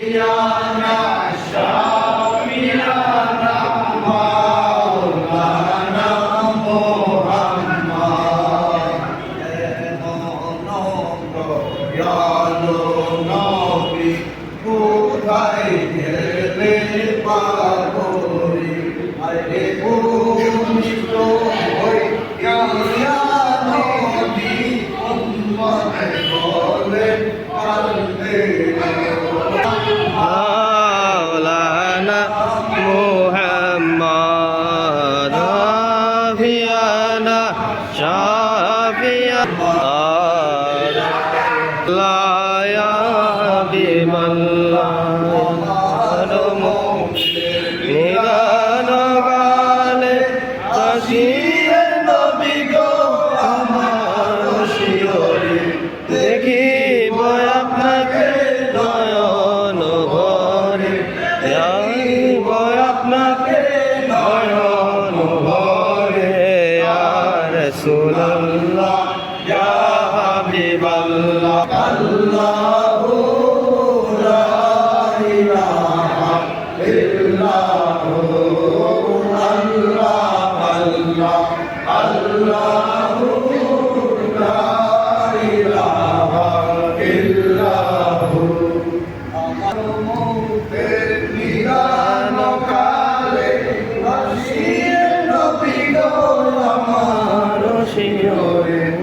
Ya Nasha আর আমার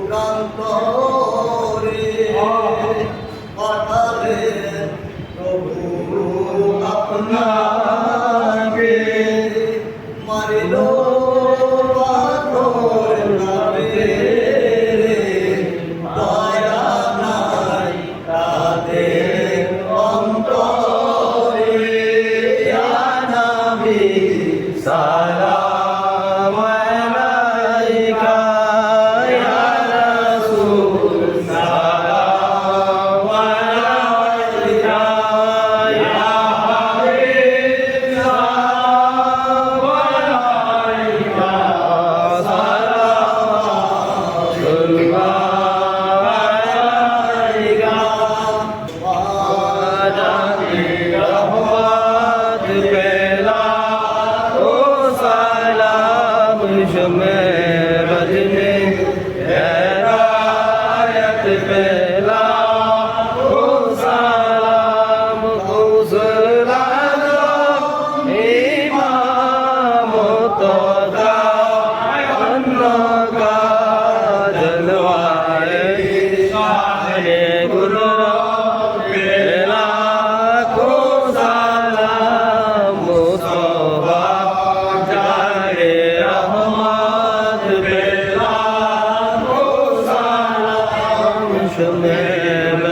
প্রান্তরে দেখবে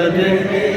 Olympic.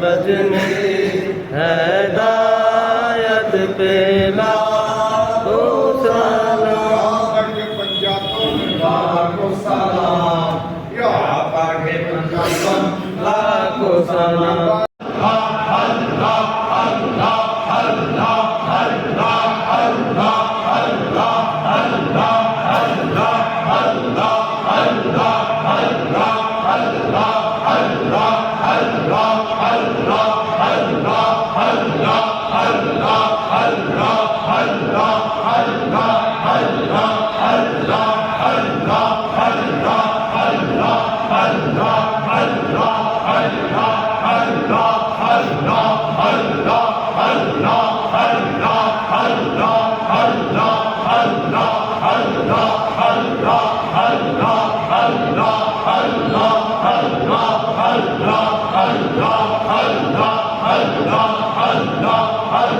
بجنے ہدایت پہ لا আল্লাহ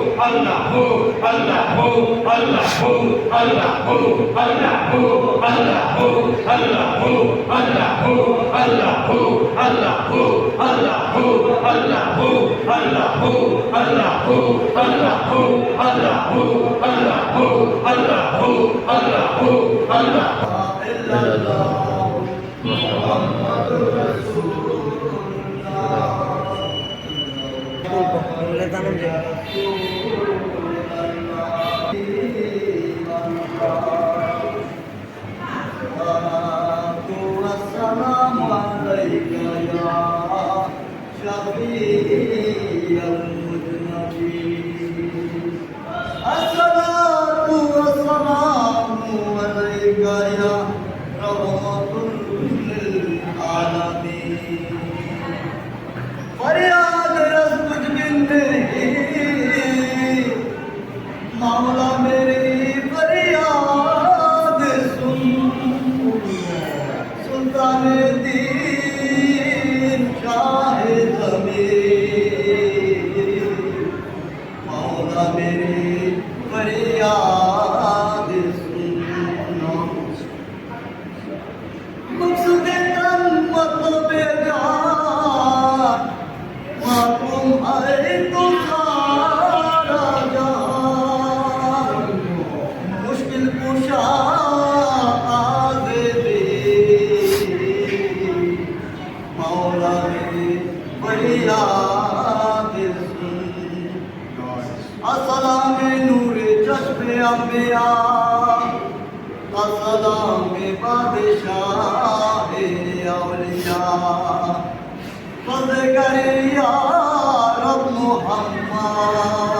আল্লাহ হো আল্লাহ হো আল্লাহ হো আল্লাহ হো আল্লাহ হো আল্লাহ হো আল্লাহ হো আল্লাহ হো আল্লাহ হো আল্লাহ হো আল্লাহ হো আল্লাহ হো আল্লাহ হো আল্লাহ হো আল্লাহ হো আল্লাহ হো আল্লাহ হো আল্লাহ হো আল্লাহ হো আল্লাহ ইল্লাল্লাহ মুহাম্মাদুর شفيع المذنبين الصلاة والسلام عليك يا চিরাগ আসলামে নূরে চশমে আম্বিয়া আসলামে বাদশাহ আউলিয়া ফজগর ইয়া রব মুহাম্মদ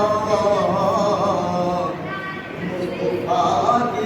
মুস্তফা কি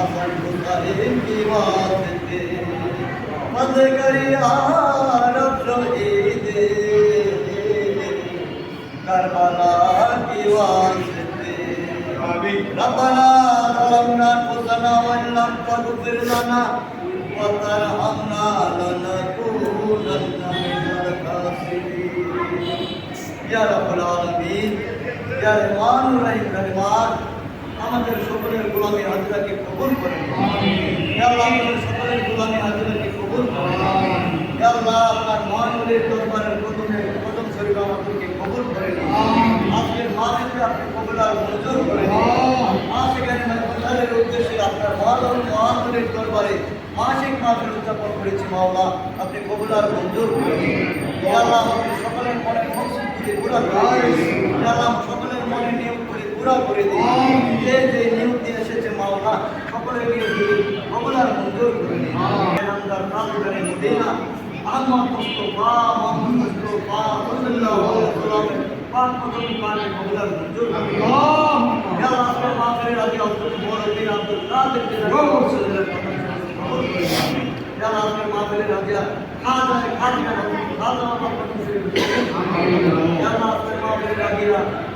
হাসান হুসাইন কি ওয়াসিতে মজে করিয়া রব শহীদ কারবালা কি ওয়াসিতে ربنا ظلمنا انفسنا وان لم تغفر لنا وترحمنا لنكونن من الخاسرين يا رب العالمين يا رحمن الرحيم আমাদের সকলের গোলামি হাজরাকে কবুল করেন। আমাদের সকলের গোলামি হাজরাকে কবুল করেন। আপনার মহানবীর দরবারের প্রথমে প্রথম শরীর আমাদেরকে কবুল করেন। আজকের মাহফিলকে আপনি কবুল আর মঞ্জুর করেন। মাসিক মঞ্জুরের উদ্দেশ্যে আপনার মহান মহানবীর দরবারে মাসিক মাহফিল উদযাপন করেছি মাওলা, আপনি কবুল মঞ্জুর করেন। সকলের পুরা করে দিন সকলের মনে করে পুরা করে দিন যে যে নিয়োগ দিয়ে এসেছে মাওলা সকলেকে দিয়ে অবদান মঞ্জুর করে দিন নাম করে নিবে না আহমদ মুস্তফা মোহাম্মদ মুস্তফা রসুল্লাহ সালামের পাঁচ মতন পানি অবদান মঞ্জুর করে দিন আল্লাহ আপনার মাফের আদি অব্দুল মৌলবী আব্দুল কাদের আল্লাহ আপনার মাফের রাজা খাজা খাজা খাজা আপনার মাফের রাজিয়া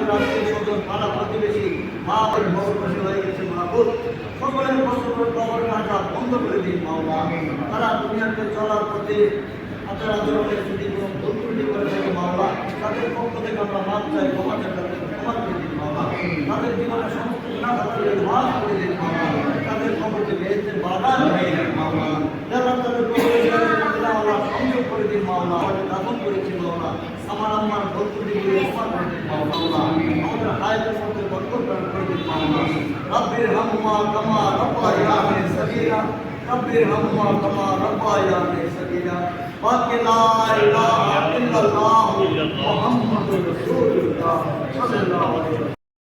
করে করে তাদের করে জীবনে সমস্ত গুণা খাতাকে মাফ করে দিন মাওলা তাদের কবরকে বেহেস্তের বাগান হয়ে মাওলা যারা তাদের সংযোগ করে দিন মাওলা আমাদের দাফন করেছি মাওলা আমার আম্মার ভুল ত্রুটিগুলো ক্ষমা করে দিন মাওলা আমাদের হায়াতের মধ্যে বরকত দান করে দিন মাওলা রব্বির হামমা কামা রব্বায়ানি সগীরা রব্বির হামমা কামা রব্বায়ানি সগীরা বাকি লা ইলাহা ইল্লাল্লাহ মুহাম্মাদুর রাসূলুল্লাহ সাল্লাল্লাহু আলাইহি ওয়াসাল্লাম